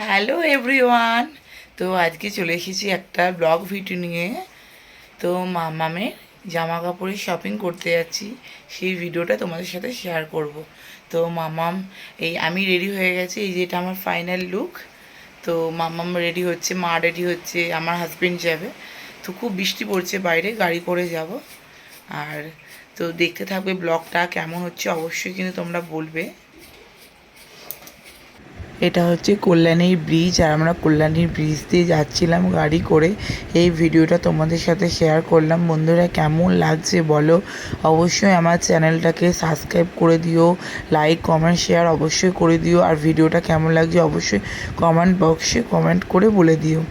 Hello everyone তো আজকে চলে এসেছি একটা ব্লগ ভিডিও নিয়ে। তো মামামের জামা কাপড়ের শপিং করতে যাচ্ছি। সেই ভিডিওটা তোমাদের সাথে শেয়ার করব। তো মামাম, এই আমি রেডি হয়ে গেছি। এই যে এটা আমার ফাইনাল লুক তো মামাম রেডি হচ্ছে, মা রেডি হচ্ছে, আমার হাজবেন্ড যাবে। তো খুব বৃষ্টি পড়ছে বাইরে, গাড়ি করে যাব। আর তো দেখতে থাকবে ব্লগটা কেমন হচ্ছে অবশ্যই কিন্তু তোমরা বলবে। এটা হচ্ছে কল্যাণীর ব্রিজ আর আমরা কল্যাণীর ব্রিজ দিয়ে যাচ্ছিলাম গাড়ি করে। এই ভিডিওটা তোমাদের সাথে শেয়ার করলাম। বন্ধুরা, কেমন লাগছে বলো? অবশ্যই আমার চ্যানেলটাকে সাবস্ক্রাইব করে দিও লাইক কমেন্ট শেয়ার অবশ্যই করে দিও। আর ভিডিওটা কেমন লাগছে অবশ্যই কমেন্ট বক্সে কমেন্ট করে বলে দিও।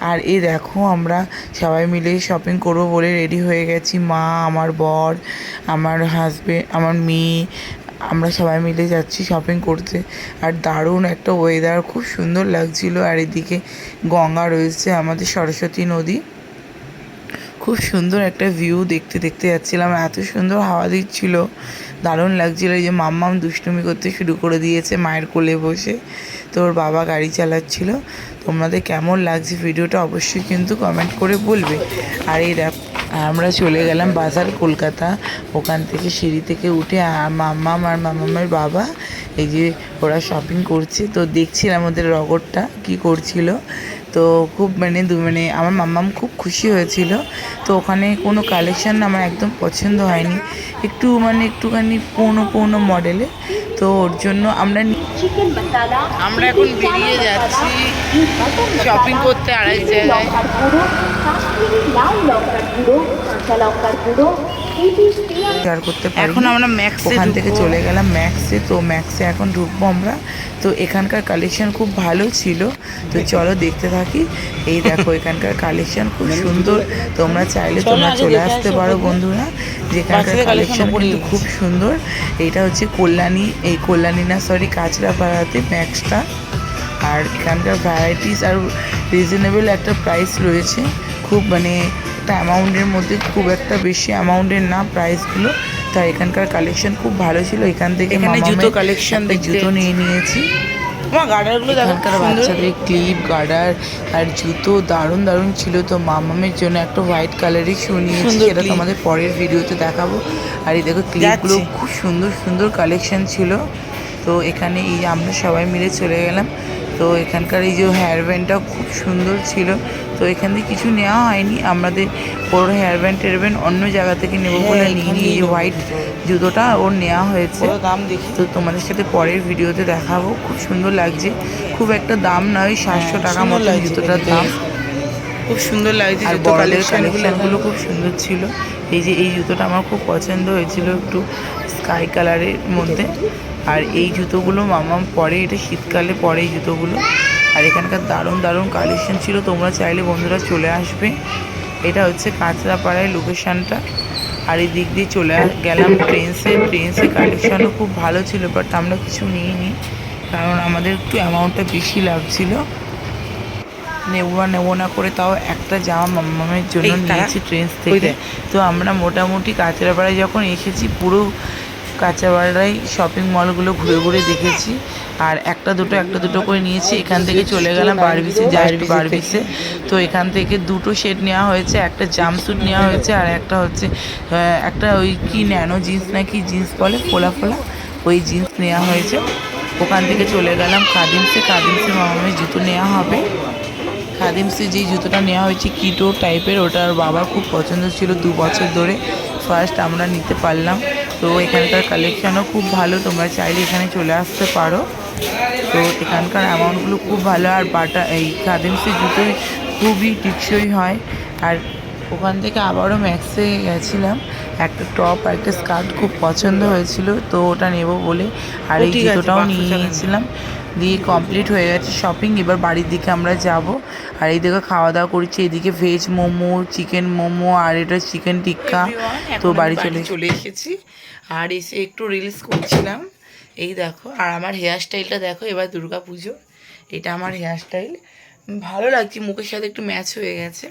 আর এই দেখো, আমরা সবাই মিলে শপিং করব বলে রেডি হয়ে গেছি। মা, আমার বর, আমার হাজবেন্ড আমার মেয়ে আমরা সবাই মিলে যাচ্ছি শপিং করতে। আর দারুণ একটা ওয়েদার খুব সুন্দর লাগছিল। আর এদিকে গঙ্গা রয়েছে আমাদের সরস্বতী নদী। খুব সুন্দর একটা ভিউ দেখতে দেখতে যাচ্ছিলাম। এত সুন্দর হাওয়া দিচ্ছিল। দারুণ লাগছিল। এই যে মাম্মাম দুষ্টুমি করতে শুরু করে দিয়েছে মায়ের কোলে বসে। তো ওর বাবা গাড়ি চালাচ্ছিল। তোমাদের কেমন লাগছে ভিডিওটা অবশ্যই কিন্তু কমেন্ট করে বলবে। আর এই আমরা চলে গেলাম বাজার কলকাতা। ওখান থেকে সিঁড়ি থেকে উঠে মাম্মাম আর মাম্মামের বাবা, এই যে ওরা শপিং করছে। তো দেখছিলাম ওদের রগরটা কি করছিল। তো খুব মানে দু মানে আমার মাম্মাম খুব খুশি হয়েছিল। তো ওখানে কোনো কালেকশন আমার একদম পছন্দ হয়নি। একটু মানে একটুখানি পুরনো পৌনো মডেলে তো ওর জন্য আমরা আমরা এখন বেরিয়ে যাচ্ছি। শপিং করতে আরেক জায়গায়। শেয়ার করতে পারি এখন আমরা ম্যাক্সে ওখান থেকে চলে গেলাম ম্যাক্সে তো ম্যাক্সে এখন ঢুকবো আমরা। তো এখানকার কালেকশন খুব ভালো ছিল। তো চলো দেখতে থাকি এই দেখো এখানকার কালেকশন খুব সুন্দর। তোমরা চাইলে তোমরা চলে আসতে পারো বন্ধুরা। যেখানকার কালেকশন কিন্তু খুব সুন্দর। এটা হচ্ছে কল্যাণী এই কল্যাণী না সরি কাঁচরাপাড়াতে ম্যাক্সটা আর এখানকার ভ্যারাইটিস আর রিজনেবল একটা প্রাইস রয়েছে। খুব মানে একটা অ্যামাউন্টের মধ্যে খুব একটা বেশি অ্যামাউন্টের না প্রাইসগুলো তাই এখানকার কালেকশন খুব ভালো ছিল। এখান থেকে এখানে জুতো কালেকশন জুতো নিয়ে নিয়েছি। তোমার গার্ডারগুলো এখানকার বাচ্চাদের ক্লিপ গার্ডার আর জুতো দারুণ দারুণ ছিল তো মামামের জন্য একটা হোয়াইট কালারের শু নিয়েছি সেটা তোমাদের পরের ভিডিওতে দেখাবো। আর এই দেখো ক্লিপগুলো। খুব সুন্দর সুন্দর কালেকশন ছিল। তো এখানে এই আমরা সবাই মিলে চলে গেলাম। তো এখানকার এই যে হেয়ার ব্যান্ডটাও খুব সুন্দর ছিল। তো এখান থেকে কিছু নেওয়া হয়নি। আমাদের ওর হেয়ার ব্যান্ড টেয়ার ব্যান্ড অন্য জায়গা থেকে নেব হ্যাঁ, বলে নিয়ে নিয়ে এই হোয়াইট জুতোটা ওর নেওয়া হয়েছে। দাম দেখি। তো তোমাদের সাথে পরের ভিডিওতে দেখাবো। খুব সুন্দর লাগছে। খুব একটা দাম না ওই সাতশো টাকা মতো জুতোটার দাম। খুব সুন্দর লাগছে আর বড়দের কালেকশনগুলো খুব সুন্দর ছিল। এই যে এই জুতোটা আমার খুব পছন্দ হয়েছিল একটু স্কাই কালারের মধ্যে। আর এই জুতোগুলো মামাম পরে এটা শীতকালে পরে এই জুতোগুলো। আর এখানকার দারুণ দারুণ কালেকশন ছিল। তোমরা চাইলে বন্ধুরা চলে আসবে। এটা হচ্ছে কাঁচরাপাড়ায় লোকেশানটা আর এই দিক দিয়ে চলে গেলাম প্রিন্সে প্রিন্সে কালেকশনও খুব ভালো ছিল বাট আমরা কিছু নিইনি। কারণ আমাদের একটু অ্যামাউন্টটা বেশি লাগছিল। নেব না নেব না করে তাও একটা জামা মামামের জন্য? নিয়েছি ট্রেন্স থেকে। তো আমরা মোটামুটি কাঁচরাপাড়ায় যখন এসেছি পুরো কাঁচাপাড়ায় শপিং মলগুলো ঘুরে ঘুরে দেখেছি। আর একটা দুটো একটা দুটো করে নিয়েছি, এখান থেকে চলে গেলাম বারবিসে জাস্ট বারবিসে তো এখান থেকে দুটো সেট নেওয়া হয়েছে, একটা জাম্পস্যুট নেওয়া হয়েছে, আর একটা হচ্ছে একটা ওই কি ন্যানো জিন্স না কি জিন্স বলে, ফোলা ফোলা, ওই জিন্স নেওয়া হয়েছে। ওখান থেকে চলে গেলাম খাদিমসে খাদিমসে মামামের জুতো নেওয়া হবে। খাদিমসে যে জুতোটা নেওয়া হয়েছে কিটো টাইপের ওটা বাবার খুব পছন্দ ছিল দু বছর ধরে। ফার্স্ট আমরা নিতে পারলাম। তো এখানকার কালেকশানও খুব ভালো তোমরা চাইলে এখানে চলে আসতে পারো। তো এখানকার অ্যামাউন্টগুলো খুব ভালো আর বাটা এই খাদিমসের জুতোই খুবই টিকসই হয়। আর ওখান থেকে আবারও ম্যাক্সে গেছিলাম। একটা টপ আর একটা স্কার্ট খুব পছন্দ হয়েছিল তো ওটা নেব বলে। আর এই জুতোটাও নিয়ে গেছিলাম। নিয়েছিলাম দিয়ে কমপ্লিট হয়ে গেছে শপিং এবার বাড়ির দিকে আমরা যাব। আর এই এইদিকে খাওয়া দাওয়া করছি এদিকে ভেজ মোমো চিকেন মোমো আর এটা চিকেন টিক্কা। তো বাড়ি চলে চলে এসেছি। আর এসে একটু রিলস করছিলাম। এই দেখো আর আমার হেয়ার স্টাইলটা দেখো এবার দুর্গা পুজো এটা আমার হেয়ার স্টাইল ভালো লাগছে মুখের সাথে একটু ম্যাচ হয়ে গেছে।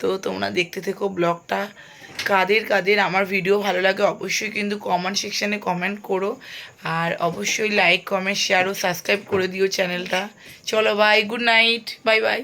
তো তোমরা দেখতে থেকো ব্লগটা কাদের কাদের আমার ভিডিও ভালো লাগে অবশ্যই কিন্তু কমেন্ট সেকশানে কমেন্ট করো। আর অবশ্যই লাইক কমেন্ট শেয়ার ও সাবস্ক্রাইব করে দিও চ্যানেলটা চলো bye good night bye bye